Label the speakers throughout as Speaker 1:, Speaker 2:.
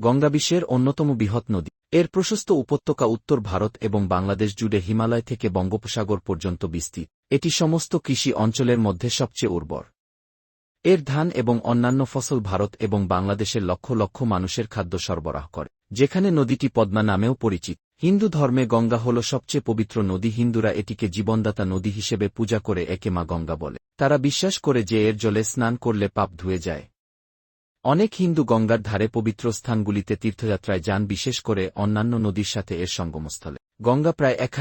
Speaker 1: গঙ্গা বিশ্বের অন্যতম বৃহৎ নদী। এর প্রশস্ত উপত্যকা উত্তর ভারত এবং বাংলাদেশ জুড়ে হিমালয় থেকে বঙ্গোপসাগর পর্যন্ত বিস্তৃত। এটি সমস্ত কৃষি অঞ্চলের মধ্যে সবচেয়ে উর্বর। এর ধান এবং অন্যান্য ফসল ভারত এবং বাংলাদেশের লক্ষ লক্ষ মানুষের খাদ্য সরবরাহ করে, যেখানে নদীটি পদ্মা নামেও পরিচিত। হিন্দু ধর্মে গঙ্গা হল সবচেয়ে পবিত্র নদী। হিন্দুরা এটিকে জীবনদাতা নদী হিসেবে পূজা করে একে মা গঙ্গা বলে। তারা বিশ্বাস করে যে এর জলে স্নান করলে পাপ ধুয়ে যায়। অনেক হিন্দু গঙ্গার ধারে পবিত্র স্থানগুলিতে তীর্থযাত্রায় যান, বিশেষ করে অন্যান্য নদীর সাথে এর সঙ্গমস্থলে। গঙ্গা প্রায় এক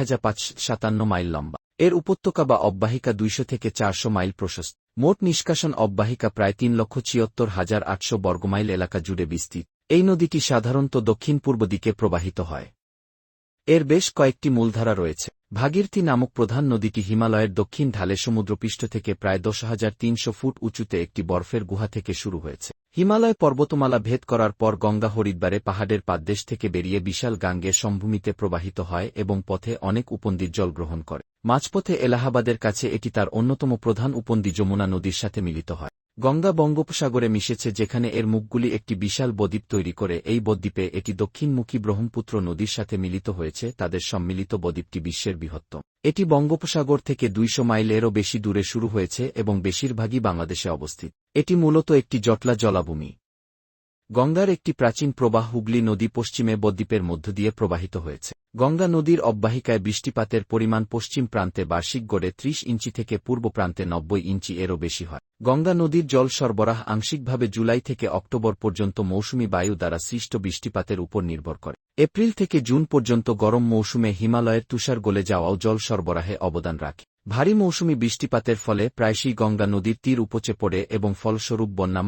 Speaker 1: মাইল লম্বা। এর উপত্যকা বা অব্যাহিকা দুইশো থেকে চারশো মাইল প্রশস্ত। মোট নিষ্কাশন অব্যাহিকা প্রায় তিন লক্ষ ছিয়ত্তর হাজার আটশো বর্গমাইল এলাকা জুড়ে বিস্তৃত। এই নদীটি সাধারণত দক্ষিণ পূর্ব দিকে প্রবাহিত হয়। এর বেশ কয়েকটি মূলধারা রয়েছে। ভাগীরথী নামক প্রধান নদীটি হিমালয়ের দক্ষিণ ঢালে সমুদ্রপৃষ্ঠ থেকে প্রায় দশ হাজার তিনশো ফুট উঁচুতে একটি বরফের গুহা থেকে শুরু হয়েছে। হিমালয় পর্বতমালা ভেদ করার পর গঙ্গা হরিদ্বারে পাহাড়ের পাদদেশ থেকে বেরিয়ে বিশাল গাঙ্গে সমভূমিতে প্রবাহিত হয় এবং পথে অনেক উপন্দির জল গ্রহণ করে। মাঝপথে এলাহাবাদের কাছে এটি তার অন্যতম প্রধান উপনদী যমুনা নদীর সাথে মিলিত হয়। গঙ্গা বঙ্গোপসাগরে মিশেছে যেখানে এর মুখগুলি একটি বিশাল বদ্বীপ তৈরি করে। এই বদ্বীপে এটি দক্ষিণমুখী ব্রহ্মপুত্র নদীর সাথে মিলিত হয়েছে। তাদের সম্মিলিত বদ্বীপটি বিশ্বের বৃহত্তম। এটি বঙ্গোপসাগর থেকে দুইশো মাইলেরও বেশি দূরে শুরু হয়েছে এবং বেশিরভাগই বাংলাদেশে অবস্থিত। এটি মূলত একটি জটলা জলাভূমি। গঙ্গার একটি প্রাচীন প্রবাহ হুগলি নদী পশ্চিমে বদ্বীপের মধ্য দিয়ে প্রবাহিত হয়েছে। গঙ্গা নদীর অব্বাহিকায় বৃষ্টিপাতের পরিমাণ পশ্চিম প্রান্তে বার্ষিক গড়ে ত্রিশ ইঞ্চি থেকে পূর্ব প্রান্তে নব্বই ইঞ্চি এরও বেশি হয়। গঙ্গা নদীর জল সরবরাহ আংশিকভাবে জুলাই থেকে অক্টোবর পর্যন্ত মৌসুমি বায়ু দ্বারা সৃষ্ট বৃষ্টিপাতের উপর নির্ভর করে। এপ্রিল থেকে জুন পর্যন্ত গরম মৌসুমে হিমালয়ের তুষার গলে যাওয়াও জল সরবরাহে অবদান রাখে। ভারী মৌসুমি বৃষ্টিপাতের ফলে প্রায়শই গঙ্গা নদীর তীর উপচে পড়ে এবং ফলস্বরূপ বন্যা